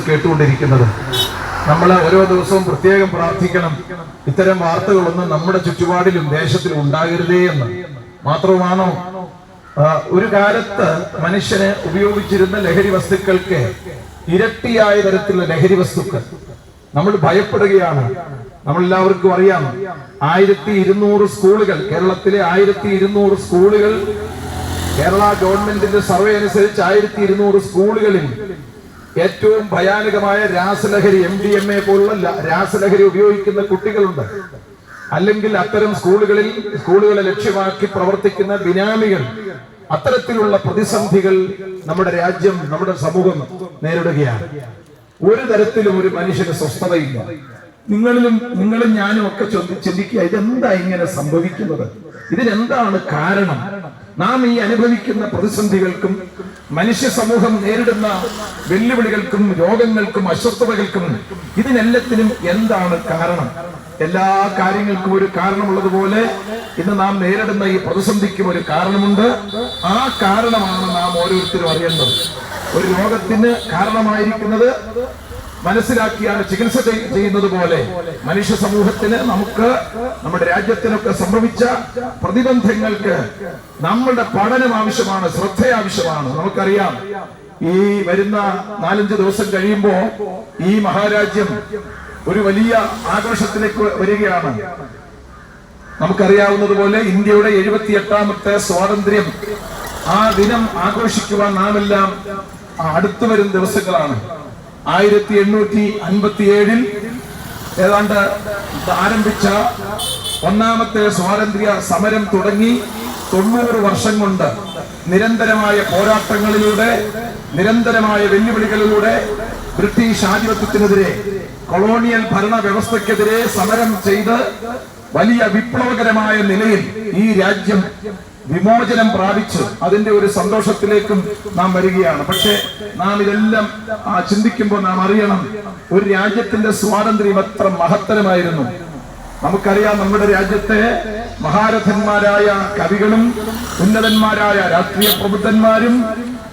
കേട്ടുകൊണ്ടിരിക്കുന്നത്. നമ്മൾ ഓരോ ദിവസവും പ്രത്യേകം പ്രാർത്ഥിക്കണം. ഇത്തരം വാർത്തകളൊന്നും നമ്മുടെ ചുറ്റുപാടിലും ദേശത്തിലും ഉണ്ടാകരുതേ എന്ന്. മാത്രമാണോ? ആ, ഒരു കാലത്ത് മനുഷ്യന് ഉപയോഗിച്ചിരുന്ന ലഹരി വസ്തുക്കൾക്ക് ഇരട്ടിയായ തരത്തിലുള്ള ലഹരി വസ്തുക്കൾ. നമ്മൾ ഭയപ്പെടുകയാണ്. നമ്മളെല്ലാവർക്കും അറിയാം. ആയിരത്തി ഇരുന്നൂറ് സ്കൂളുകൾ കേരളത്തിലെ ആയിരത്തി ഇരുന്നൂറ് സ്കൂളുകൾ കേരള ഗവൺമെന്റിന്റെ സർവേ അനുസരിച്ച് ആയിരത്തി ഇരുന്നൂറ് സ്കൂളുകളിൽ ഏറ്റവും ഭയാനകമായ രാസലഹരി എം ഡി എം എ പോലുള്ള രാസലഹരി ഉപയോഗിക്കുന്ന കുട്ടികളുണ്ട്. അല്ലെങ്കിൽ അത്തരം സ്കൂളുകളിൽ സ്കൂളുകളെ ലക്ഷ്യമാക്കി പ്രവർത്തിക്കുന്ന ബിനാമികൾ. അത്തരത്തിലുള്ള പ്രതിസന്ധികൾ നമ്മുടെ രാജ്യം നമ്മുടെ സമൂഹം നേരിടുകയാണ്. ഒരു തരത്തിലും ഒരു മനുഷ്യന് സ്വസ്ഥതയില്ല. നിങ്ങളിലും നിങ്ങളും ഞാനും ഒക്കെ ചൊന്തി- ചിന്തിക്കുക ഇതെന്താ ഇങ്ങനെ സംഭവിക്കുന്നത്? ഇതിനെന്താണ് കാരണം? നാം ഈ അനുഭവിക്കുന്ന പ്രതിസന്ധികൾക്കും മനുഷ്യ സമൂഹം നേരിടുന്ന വെല്ലുവിളികൾക്കും രോഗങ്ങൾക്കും അസ്വസ്ഥതകൾക്കും ഇതിനെല്ലാത്തിനും എന്താണ് കാരണം? എല്ലാ കാര്യങ്ങൾക്കും ഒരു കാരണമുള്ളതുപോലെ ഇന്ന് നാം നേരിടുന്ന ഈ പ്രതിസന്ധിക്കും ഒരു കാരണമുണ്ട്. ആ കാരണമാണ് നാം ഓരോരുത്തരും അറിയേണ്ടത്. ഒരു രോഗത്തിന് കാരണമായിരിക്കുന്നത് മനസ്സിലാക്കിയാണ് ചികിത്സ ചെയ്- ചെയ്യുന്നത് പോലെ മനുഷ്യ സമൂഹത്തിന് നമുക്ക് നമ്മുടെ രാജ്യത്തിനൊക്കെ സംഭവിച്ച പ്രതിബന്ധങ്ങൾക്ക് നമ്മളുടെ പഠനം ആവശ്യമാണ് ശ്രദ്ധ ആവശ്യമാണ്. നമുക്കറിയാം ഈ വരുന്ന നാലഞ്ച് ദിവസം കഴിയുമ്പോ ഈ മഹാരാജ്യം ഒരു വലിയ ആഘോഷത്തിലേക്ക് വരികയാണ്. നമുക്കറിയാവുന്നതുപോലെ ഇന്ത്യയുടെ എഴുപത്തി എട്ടാമത്തെ സ്വാതന്ത്ര്യം ആ ദിനം ആഘോഷിക്കുവാൻ നാമെല്ലാം അടുത്തു വരും ദിവസങ്ങളാണ്. ആയിരത്തി എണ്ണൂറ്റി അൻപത്തി ഏഴിൽ ഏതാണ്ട് ആരംഭിച്ച ഒന്നാമത്തെ സ്വാതന്ത്ര്യ സമരം തുടങ്ങി തൊണ്ണൂറ് വർഷം കൊണ്ട് നിരന്തരമായ പോരാട്ടങ്ങളിലൂടെ നിരന്തരമായ വെല്ലുവിളികളിലൂടെ ബ്രിട്ടീഷ് ആധിപത്യത്തിനെതിരെ കൊളോണിയൽ ഭരണ വ്യവസ്ഥക്കെതിരെ സമരം ചെയ്ത് വലിയ വിപ്ലവകരമായ നിലയിൽ ഈ രാജ്യം വിമോചനം പ്രാപിച്ചു അതിന്റെ ഒരു സന്തോഷത്തിലേക്കും നാം വരികയാണ്. പക്ഷേ നാം ഇതെല്ലാം ആ ചിന്തിക്കുമ്പോൾ നാം അറിയണം ഒരു രാജ്യത്തിന്റെ സ്വാതന്ത്ര്യം എത്ര മഹത്തരമായിരുന്നു. നമുക്കറിയാം നമ്മുടെ രാജ്യത്തെ മഹാരഥന്മാരായ കവികളും ഉന്നതന്മാരായ രാഷ്ട്രീയ പ്രബുദ്ധന്മാരും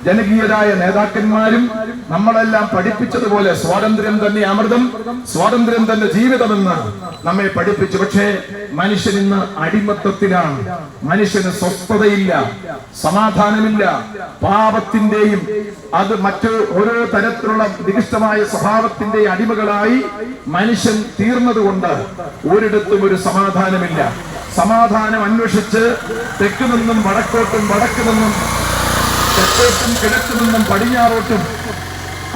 ജനകീയരായ നേതാക്കന്മാരും നമ്മളെല്ലാം പഠിപ്പിച്ചതുപോലെ സ്വാതന്ത്ര്യം തന്നെ അമൃതം സ്വാതന്ത്ര്യം തന്നെ ജീവിതമെന്ന് നമ്മെ പഠിപ്പിച്ചു. പക്ഷേ മനുഷ്യൻ ഇന്ന് അടിമത്തത്തിലാണ്. മനുഷ്യന് സ്വസ്ഥതയില്ല സമാധാനമില്ല. പാപത്തിന്റെയും അത് മറ്റു ഓരോ തരത്തിലുള്ള നികിഷ്ടമായ സ്വഭാവത്തിന്റെ അടിമകളായി മനുഷ്യൻ തീർന്നതുകൊണ്ട് ഒരിടത്തും ഒരു സമാധാനമില്ല. സമാധാനം അന്വേഷിച്ച് തെക്കു നിന്നും വടക്കോട്ടും വടക്കു നിന്നും തെക്കോട്ടും കിഴക്കു നിന്നും പടിഞ്ഞാറോട്ടും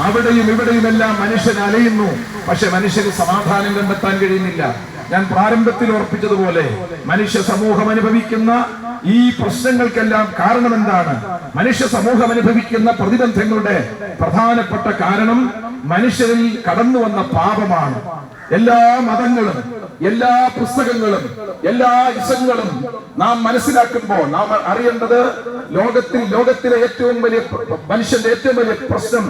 അവിടെയും ഇവിടെയും എല്ലാം മനുഷ്യൻ അലയുന്നു. പക്ഷെ മനുഷ്യന് സമാധാനം കണ്ടെത്താൻ കഴിയുന്നില്ല. ഞാൻ പ്രാരംഭത്തിൽ ഉറപ്പിച്ചതുപോലെ മനുഷ്യ സമൂഹം അനുഭവിക്കുന്ന ഈ പ്രശ്നങ്ങൾക്കെല്ലാം കാരണം എന്താണ്? മനുഷ്യ സമൂഹം അനുഭവിക്കുന്ന പ്രതിബന്ധങ്ങളുടെ പ്രധാനപ്പെട്ട കാരണം മനുഷ്യരിൽ കടന്നു വന്ന പാപമാണ്. എല്ലാ മതങ്ങളും എല്ലാ പുസ്തകങ്ങളും എല്ലാ ഇസങ്ങളും നാം മനസ്സിലാക്കുമ്പോൾ നാം അറിയേണ്ടത് ലോകത്തിൽ ലോകത്തിലെ ഏറ്റവും വലിയ മനുഷ്യന്റെ ഏറ്റവും വലിയ പ്രശ്നം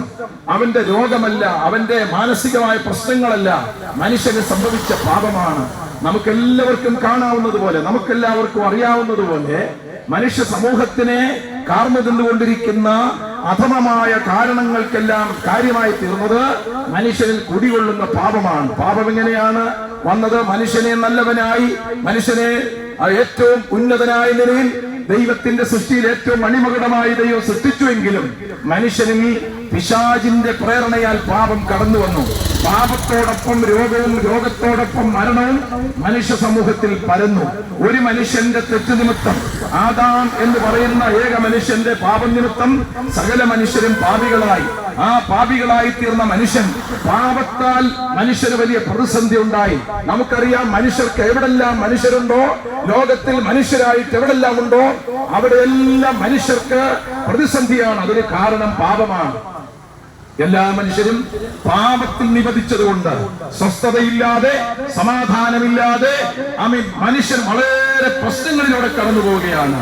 അവന്റെ രോഗമല്ല അവന്റെ മാനസികമായ പ്രശ്നങ്ങളല്ല മനുഷ്യന് സംഭവിച്ച പാപമാണ്. നമുക്കെല്ലാവർക്കും കാണാവുന്നത് പോലെ നമുക്കെല്ലാവർക്കും അറിയാവുന്നത് പോലെ മനുഷ്യ സമൂഹത്തിനെ കാർന്നു തിന്നുകൊണ്ടിരിക്കുന്ന അധമമായ കാരണങ്ങൾക്കെല്ലാം കാര്യമായി തീർന്നത് മനുഷ്യനിൽ കുടികൊള്ളുന്ന പാപമാണ്. പാപം എങ്ങനെയാണ്? വന്നത് മനുഷ്യനെ നല്ലവനായി മനുഷ്യനെ ഏറ്റവും ഉന്നതനായ നിലയിൽ ദൈവത്തിന്റെ സൃഷ്ടിയിൽ ഏറ്റവും മണിമകടമായി ദൈവം സൃഷ്ടിച്ചുവെങ്കിലും മനുഷ്യനിൽ പിശാചിന്റെ പ്രേരണയാൽ പാപം കടന്നു വന്നു പാപത്തോടൊപ്പം രോഗവും രോഗത്തോടൊപ്പം മരണവും മനുഷ്യ സമൂഹത്തിൽ പരന്നു. ഒരു മനുഷ്യന്റെ തെറ്റ് നിമിത്തം ആദാം എന്ന് പറയുന്ന ഏക മനുഷ്യന്റെ പാപം നിമിത്തം സകല മനുഷ്യരും പാപികളായി. ആ പാപികളായി തീർന്ന മനുഷ്യൻ പാപത്താൽ മനുഷ്യന് വലിയ പ്രതിസന്ധി ഉണ്ടായി. നമുക്കറിയാം മനുഷ്യർക്ക് എവിടെല്ലാം മനുഷ്യരുണ്ടോ? ലോകത്തിൽ മനുഷ്യരായിട്ട് എവിടെല്ലാം ഉണ്ടോ? അവിടെയെല്ലാം മനുഷ്യർക്ക് പ്രതിസന്ധിയാണ്. അതിന് കാരണം പാപമാണ്. എല്ലാ മനുഷ്യരും പാപത്തിൽ നിബന്ധിച്ചതുകൊണ്ട് സ്വസ്ഥതയില്ലാതെ സമാധാനമില്ലാതെ അമി മനുഷ്യൻ വളരെ പ്രശ്നങ്ങളിലൂടെ കടന്നു പോവുകയാണ്.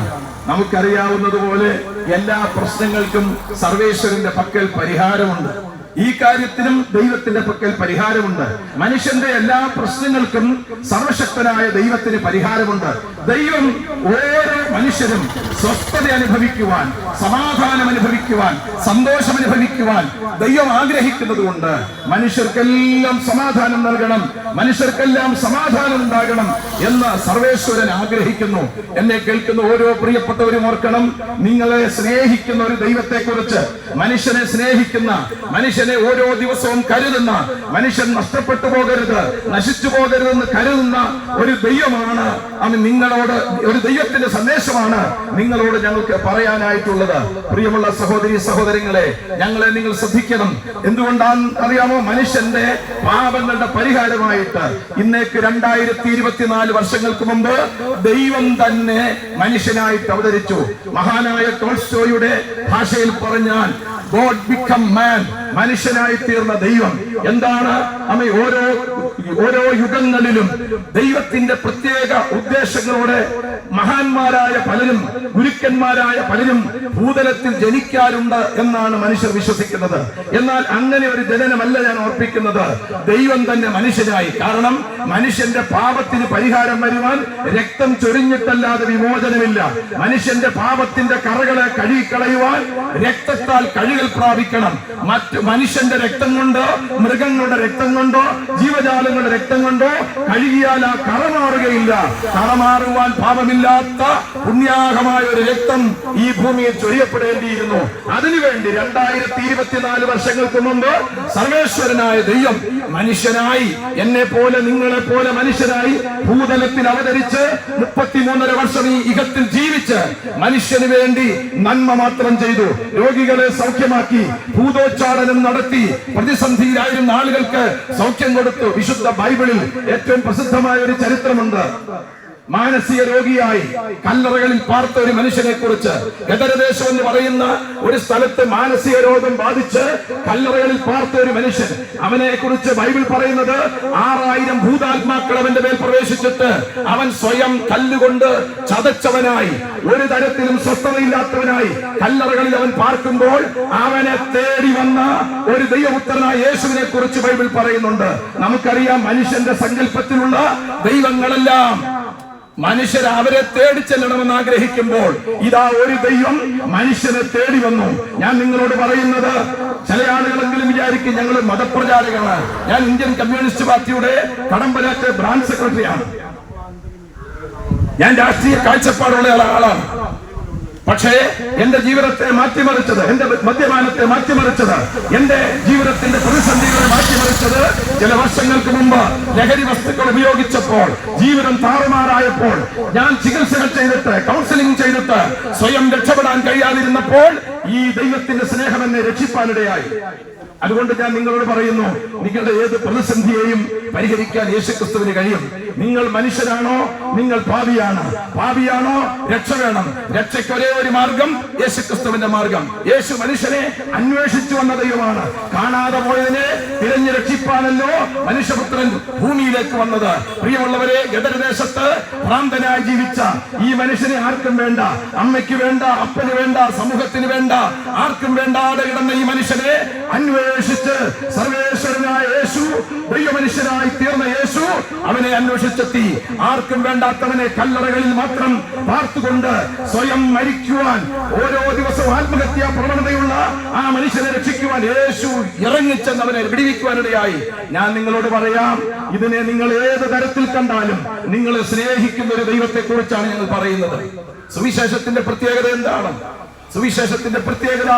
നമുക്കറിയാവുന്നതുപോലെ എല്ലാ പ്രശ്നങ്ങൾക്കും സർവേശ്വരന്റെ പക്കൽ പരിഹാരമുണ്ട്. ഈ കാര്യത്തിനും ദൈവത്തിന്റെ പക്കൽ പരിഹാരമുണ്ട്. മനുഷ്യന്റെ എല്ലാ പ്രശ്നങ്ങൾക്കും സർവശക്തനായ ദൈവത്തിന് പരിഹാരമുണ്ട്. ദൈവം ഓരോ മനുഷ്യരും സ്വസ്ഥത അനുഭവിക്കുവാൻ സമാധാനം അനുഭവിക്കുവാൻ സന്തോഷം അനുഭവിക്കുവാൻ ദൈവം ആഗ്രഹിക്കുന്നത് കൊണ്ട് മനുഷ്യർക്കെല്ലാം സമാധാനം നൽകണം മനുഷ്യർക്കെല്ലാം സമാധാനം ഉണ്ടാകണം എന്ന് സർവേശ്വരൻ ആഗ്രഹിക്കുന്നു. എന്നെ കേൾക്കുന്ന ഓരോ പ്രിയപ്പെട്ടവരും ഓർക്കണം നിങ്ങളെ സ്നേഹിക്കുന്ന ഒരു ദൈവത്തെക്കുറിച്ച് മനുഷ്യനെ സ്നേഹിക്കുന്ന മനുഷ്യനെ ഓരോ ദിവസവും കരുതുന്ന മനുഷ്യൻ നഷ്ടപ്പെട്ടു പോകരുത് നശിച്ചു പോകരുതെന്ന് കരുതുന്ന ഒരു ദൈവമാണ് അത് നിങ്ങളോട് ഒരു ദൈവത്തിന്റെ സന്ദേശമാണ് നിങ്ങളോട് ഞങ്ങൾക്ക് പറയാനായിട്ടുള്ളത്. പ്രിയമുള്ള സഹോദരി സഹോദരങ്ങളെ ഞങ്ങളെ നിങ്ങൾ ശ്രദ്ധിക്കണം. എന്തുകൊണ്ടാണ് അറിയാമോ? മനുഷ്യന്റെ പാപങ്ങളുടെ പരിഹാരമായിട്ട് ഇന്നേക്ക് രണ്ടായിരത്തി ഇരുപത്തിനാല് വർഷങ്ങൾക്ക് മുമ്പ് ദൈവം തന്നെ മനുഷ്യനായിട്ട് അവതരിച്ചു. മഹാനായ ടോൾസ്റ്റോയുടെ ഭാഷയിൽ പറഞ്ഞാൽ ഗോഡ് ബിക്കം മാൻ മനുഷ്യനായി തീർന്ന ദൈവം. എന്താണ്? അമ്മ ഓരോ ഓരോ യുഗങ്ങളിലും ദൈവത്തിന്റെ പ്രത്യേക ഉദ്ദേശങ്ങളോടെ മഹാന്മാരായ പലരും ഗുരുക്കന്മാരായ പലരും ഭൂതലത്തിൽ ജനിക്കാറുണ്ട് എന്നാണ് മനുഷ്യർ വിശ്വസിക്കുന്നത്. എന്നാൽ അങ്ങനെ ഒരു ജനനമല്ല ഞാൻ ഓർപ്പിക്കുന്നത്. ദൈവം തന്നെ മനുഷ്യനായി. കാരണം മനുഷ്യന്റെ പാപത്തിന് പരിഹാരം വരുവാൻ രക്തം ചൊരിഞ്ഞിട്ടല്ലാതെ വിമോചനമില്ല. മനുഷ്യന്റെ പാപത്തിന്റെ കറകളെ കഴുകിക്കളയുവാൻ രക്തത്താൽ പ്രാപിക്കണം. മറ്റ് മനുഷ്യന്റെ രക്തം കൊണ്ടോ മൃഗങ്ങളുടെ രക്തം കൊണ്ടോ ജീവജാലങ്ങളുടെ രക്തം കൊണ്ടോ കഴുകിയാൽ ആ കറ മാറുകയില്ല. കറ മാറുവാൻ പാപമില്ലാത്ത പുണ്യാഹമായ ഒരു രക്തം ഈ ഭൂമിയിൽ ചൊരിയപ്പെടേണ്ടിയിരുന്നു. അതിനുവേണ്ടി രണ്ടായിരത്തി ഇരുപത്തിനാല് വർഷങ്ങൾക്ക് മുമ്പ് സർവേശ്വരനായ ദൈവം മനുഷ്യനായി എന്നെ പോലെ നിങ്ങളെ പോലെ മനുഷ്യനായി ഭൂതലത്തിൽ അവതരിച്ച് മുപ്പത്തിമൂന്നര വർഷം ഈ ഇഹത്തിൽ ജീവിച്ച് മനുഷ്യന് വേണ്ടി നന്മ മാത്രം ചെയ്തു. രോഗികളെ സൗഖ്യമാക്കി ഭൂതോച്ചാടനം നടത്തി പ്രതിസന്ധിയിലായിരുന്ന ആളുകൾക്ക് സൗഖ്യം കൊടുത്തു വിശുദ്ധ ബൈബിളിൽ ഏറ്റവും പ്രസിദ്ധമായ ഒരു ചരിത്രമുണ്ട്. മാനസിക രോഗിയായി കല്ലറകളിൽ പാർത്ത ഒരു മനുഷ്യനെ കുറിച്ച് ഗദരദേശം എന്ന് പറയുന്ന ഒരു സ്ഥലത്ത് മാനസിക രോഗം ബാധിച്ച് കല്ലറകളിൽ പാർത്ത ഒരു മനുഷ്യൻ അവനെ കുറിച്ച് ബൈബിൾ പറയുന്നത് ആറായിരം ഭൂതാത്മാക്കൾ അവന്റെ മേൽ പ്രവേശിച്ചിട്ട് അവൻ സ്വയം കല്ലുകൊണ്ട് ചതച്ചവനായി ഒരു തരത്തിലും സ്വസ്ഥതയില്ലാത്തവനായി കല്ലറകളിൽ അവൻ പാർക്കുമ്പോൾ അവനെ തേടി വന്ന ഒരു ദൈവപുത്രനായ യേശുവിനെ കുറിച്ച് ബൈബിൾ പറയുന്നുണ്ട്. നമുക്കറിയാം മനുഷ്യന്റെ സങ്കല്പത്തിലുള്ള ദൈവങ്ങളെല്ലാം മനുഷ്യർ അവരെ തേടി ചെല്ലണമെന്ന് ആഗ്രഹിക്കുമ്പോൾ ഇതാ ഒരു ദൈവം മനുഷ്യനെ തേടി വന്നു. ഞാൻ നിങ്ങളോട് പറയുന്നത് ചില ആളുകളെങ്കിലും വിചാരിക്കും ഞങ്ങൾ മതപ്രചാരകരാണ്. ഞാൻ ഇന്ത്യൻ കമ്മ്യൂണിസ്റ്റ് പാർട്ടിയുടെ കടമ്പലാറ്റ് ബ്രാഞ്ച് സെക്രട്ടറിയാണ്. ഞാൻ രാഷ്ട്രീയ കാഴ്ചപ്പാടുള്ള ആളാണ്. പക്ഷേ എന്റെ ജീവിതത്തെ മാറ്റിമറിച്ചത് എന്റെ മദ്യപാനത്തെ മാറ്റിമറിച്ചത് എന്റെ ജീവിതത്തിന്റെ പ്രതിസന്ധികളെ മാറ്റിമറിച്ചത് ചില വർഷങ്ങൾക്ക് മുമ്പ് ലഹരി വസ്തുക്കൾ ഉപയോഗിച്ചപ്പോൾ ജീവിതം താറുമാറായപ്പോൾ ഞാൻ ചികിത്സകൾ ചെയ്തിട്ട് കൗൺസിലിംഗ് ചെയ്തിട്ട് സ്വയം രക്ഷപ്പെടാൻ കഴിയാതിരുന്നപ്പോൾ ഈ ദൈവത്തിന്റെ സ്നേഹം എന്നെ രക്ഷിപ്പാനിടയായി. അതുകൊണ്ട് ഞാൻ നിങ്ങളോട് പറയുന്നു നിങ്ങളുടെ ഏത് പ്രതിസന്ധിയെയും പരിഹരിക്കാൻ യേശുക്രിസ്തുവിന് കഴിയും. നിങ്ങൾ മനുഷ്യരാണോ? നിങ്ങൾ പാപിയാണ്. പാപിയാണോ? രക്ഷ വേണം. രക്ഷയ്ക്ക് ഒരേ ഒരു മാർഗം യേശു ക്രിസ്തുവിന്റെ മാർഗം. യേശു മനുഷ്യനെ അന്വേഷിച്ചു വന്ന ദൈവമാണ്. കാണാതെ പോയതിനെ തിരഞ്ഞു രക്ഷിപ്പാനല്ലോ മനുഷ്യപുത്രൻ ഭൂമിയിലേക്ക് വന്നത്. പ്രിയമുള്ളവരെ ഗദരദേശത്ത് ഭ്രാന്തനായി ജീവിച്ച ഈ മനുഷ്യനെ ആർക്കും വേണ്ട. അമ്മയ്ക്ക് വേണ്ട അപ്പന് വേണ്ട സമൂഹത്തിന് വേണ്ട. ആർക്കും വേണ്ടാതെ കിടന്ന ഈ മനുഷ്യനെ അന്വേഷിച്ച് സർവേശ്വരനായ യേശു ദൈവമനുഷ്യനായി തീർന്ന യേശു അവനെ അന്വേഷിച്ചെത്തി. ആർക്കും വേണ്ടാത്തവനെ കല്ലറകളിൽ മാത്രം പാർത്തുകൊണ്ട് സ്വയം മരിക്കുവാൻ ഓരോ ദിവസവും ആത്മഹത്യാ പ്രവണതയുള്ള ആ മനുഷ്യനെ രക്ഷിക്കുവാൻ യേശു ഇറങ്ങിച്ചെന്ന് അവനെ വിടിവിക്കുവാനിടയായി ഞാൻ നിങ്ങളോട് പറയാം ഇതിനെ നിങ്ങൾ ഏത് തരത്തിൽ കണ്ടാലും നിങ്ങൾ സ്നേഹിക്കുന്ന ഒരു ദൈവത്തെ കുറിച്ചാണ് ഞങ്ങൾ പറയുന്നത്. സുവിശേഷത്തിന്റെ പ്രത്യേകത എന്താണ്? സുവിശേഷത്തിന്റെ പ്രത്യേകത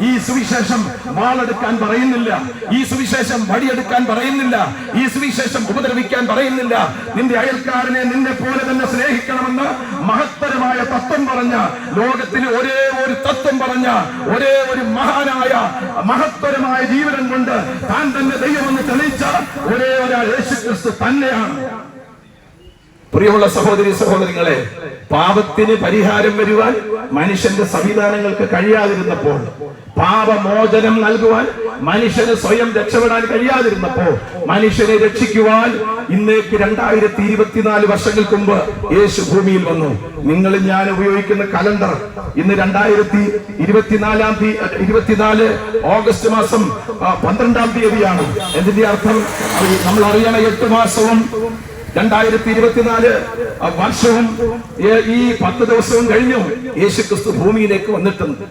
ഈ സുവിശേഷം വാളെടുക്കാൻ പറയുന്നില്ല. ഈ സുവിശേഷം വടിയെടുക്കാൻ പറയുന്നില്ല. ഈ സുവിശേഷം ഉപദ്രവിക്കാൻ പറയുന്നില്ല. നിന്റെ അയൽക്കാരനെ നിന്നെ പോലെ തന്നെ സ്നേഹിക്കണമെന്ന് മഹത്തരമായ തത്വം പറഞ്ഞ ലോകത്തിന് ഒരേ ഒരു തത്വം പറഞ്ഞ ഒരേ ഒരു മഹാനായ മഹത്തരമായ ജീവനം കൊണ്ട് താൻ തന്നെ ദൈവമെന്ന് തെളിയിച്ച ഒരേ ഒരാൾ യേശു ക്രിസ്തു തന്നെയാണ്. പ്രിയമുള്ള സഹോദരി സഹോദരങ്ങളെ പാപത്തിന് പരിഹാരം വരുവാൻ മനുഷ്യന്റെ സംവിധാനങ്ങൾക്ക് കഴിയാതിരുന്നപ്പോൾ പാപമോചനം നൽകുവാൻ മനുഷ്യന് സ്വയം രക്ഷപ്പെടാൻ കഴിയാതിരുന്നപ്പോ മനുഷ്യനെ രക്ഷിക്കുവാൻ ഇന്നേക്ക് രണ്ടായിരത്തി ഇരുപത്തിനാല് വർഷങ്ങൾക്ക് മുമ്പ് യേശു ഭൂമിയിൽ വന്നു. നിങ്ങൾ ഞാൻ ഉപയോഗിക്കുന്ന കലണ്ടർ ഇന്ന് രണ്ടായിരത്തി ഇരുപത്തിനാലാം തീയതി ഇരുപത്തിനാല് ഓഗസ്റ്റ് മാസം പന്ത്രണ്ടാം തീയതിയാണ്. എന്തിന്റെ അർത്ഥം? നമ്മൾ അറിയണ എട്ട് മാസവും രണ്ടായിരത്തി ഇരുപത്തിനാല് വർഷവും ഈ പത്ത് ദിവസവും കഴിഞ്ഞു യേശു ക്രിസ്തു ഭൂമിയിലേക്ക് വന്നിട്ടുണ്ട്.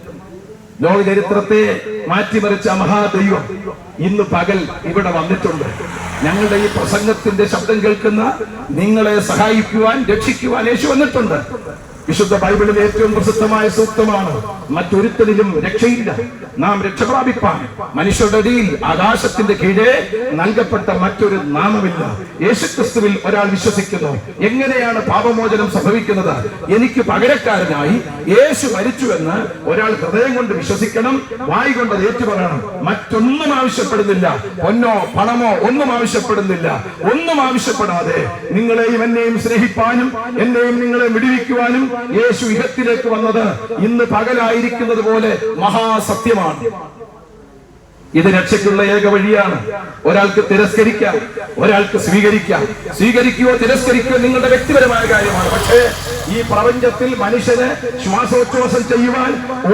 ലോക ചരിത്രത്തെ മാറ്റിമറിച്ച മഹാദൈവം ഇന്ന് പകൽ ഇവിടെ വന്നിട്ടുണ്ട്. ഞങ്ങളുടെ ഈ പ്രസംഗത്തിന്റെ ശബ്ദം കേൾക്കുന്ന നിങ്ങളെ സഹായിക്കുവാൻ രക്ഷിക്കുവാൻ യേശു വന്നിട്ടുണ്ട്. വിശുദ്ധ ബൈബിളിലെ ഏറ്റവും പ്രസിദ്ധമായ സൂക്തമാണ്. മറ്റൊരുത്തലിലും രക്ഷയില്ല. നാം രക്ഷപ്രാപിപ്പാൻ. മനുഷ്യരുടെ അടിയിൽ ആകാശത്തിന്റെ കീഴേ നൽകപ്പെട്ട മറ്റൊരു നാമമില്ല. യേശുക്രിസ്തുവിൽ ഒരാൾ വിശ്വസിക്കുന്നു. എങ്ങനെയാണ് പാപമോചനം സംഭവിക്കുന്നത്? എനിക്ക് പകരക്കാരനായി യേശു മരിച്ചുവെന്ന് ഒരാൾ ഹൃദയം കൊണ്ട് വിശ്വസിക്കണം വായി കൊണ്ട് അത് ഏറ്റുപറയണം. മറ്റൊന്നും ആവശ്യപ്പെടുന്നില്ല. പൊന്നോ പണമോ ഒന്നും ആവശ്യപ്പെടുന്നില്ല. ഒന്നും ആവശ്യപ്പെടാതെ നിങ്ങളെയും എന്നെയും സ്നേഹിപ്പാനും എന്നെയും നിങ്ങളെ വിടുവിക്കുവാനും യേശു ഇഹത്തിലേക്ക് വന്നത് ഇന്ന് പകലായിരിക്കുന്നത് പോലെ മഹാസത്യമാണ്. ഇത് രക്ഷയ്ക്കുള്ള ഏക വഴിയാണ്. ഒരാൾക്ക് തിരസ്കരിക്കാം ഒരാൾക്ക് സ്വീകരിക്കാം. സ്വീകരിക്കുകയോ തിരസ്കരിക്കുകയോ നിങ്ങളുടെ വ്യക്തിപരമായ കാര്യമാണ്. പക്ഷേ ഈ പ്രപഞ്ചത്തിൽ മനുഷ്യന് ശ്വാസോച്ഛ്വാസം ചെയ്യുവാൻ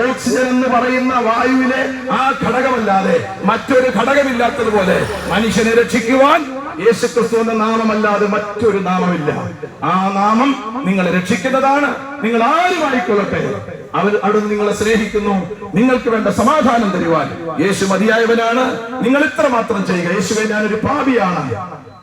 ഓക്സിജൻ എന്ന് പറയുന്ന വായുവിലെ ആ ഘടകമല്ലാതെ മറ്റൊരു ഘടകമില്ലാത്തതുപോലെ മനുഷ്യനെ രക്ഷിക്കുവാൻ യേശുക്രിസ്തു എന്ന നാമമല്ലാതെ മറ്റൊരു നാമമില്ല. ആ നാമം നിങ്ങളെ രക്ഷിക്കുന്നതാണ്. നിങ്ങൾ ആരുമായിക്കൊള്ളട്ടെ? അവർ അവിടുന്ന് നിങ്ങളെ സ്നേഹിക്കുന്നു. നിങ്ങൾക്ക് വേണ്ട സമാധാനം തരുവാൻ. യേശു മതിയായവനാണ്. നിങ്ങൾ ഇത്ര മാത്രം ചെയ്യുക. യേശുവെ ഞാനൊരു പാപിയാണ്.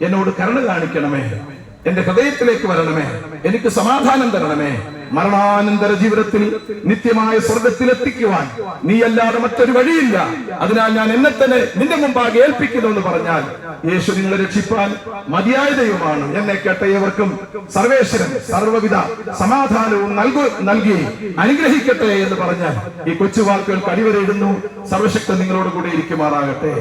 എന്നോട് കരുണ കാണിക്കണമേ. എന്റെ ഹൃദയത്തിലേക്ക് വരണമേ. എനിക്ക് സമാധാനം തരണമേ. മരണാനന്തര ജീവിതത്തിൽ നിത്യമായ സ്വർഗത്തിലെത്തിക്കുവാൻ നീ അല്ലാതെ മറ്റൊരു വഴിയില്ല. അതിനാൽ ഞാൻ എന്നെ തന്നെ നിന്റെ മുമ്പാകെ ഏൽപ്പിക്കുന്നു എന്ന് പറഞ്ഞാൽ യേശു നിങ്ങളെ രക്ഷിപ്പാൻ മതിയായ ദൈവമാണ്. എന്നെ കേട്ട ഏവർക്കും സർവേശ്വരൻ സർവവിധ സമാധാനവും നൽകു നൽകി അനുഗ്രഹിക്കട്ടെ എന്ന് പറഞ്ഞാൽ ഈ കൊച്ചു വാക്കുകൾക്ക് അടിവരയിടുന്നു. സർവശക്തൻ നിങ്ങളോട് കൂടെ ഇരിക്കുമാറാകട്ടെ.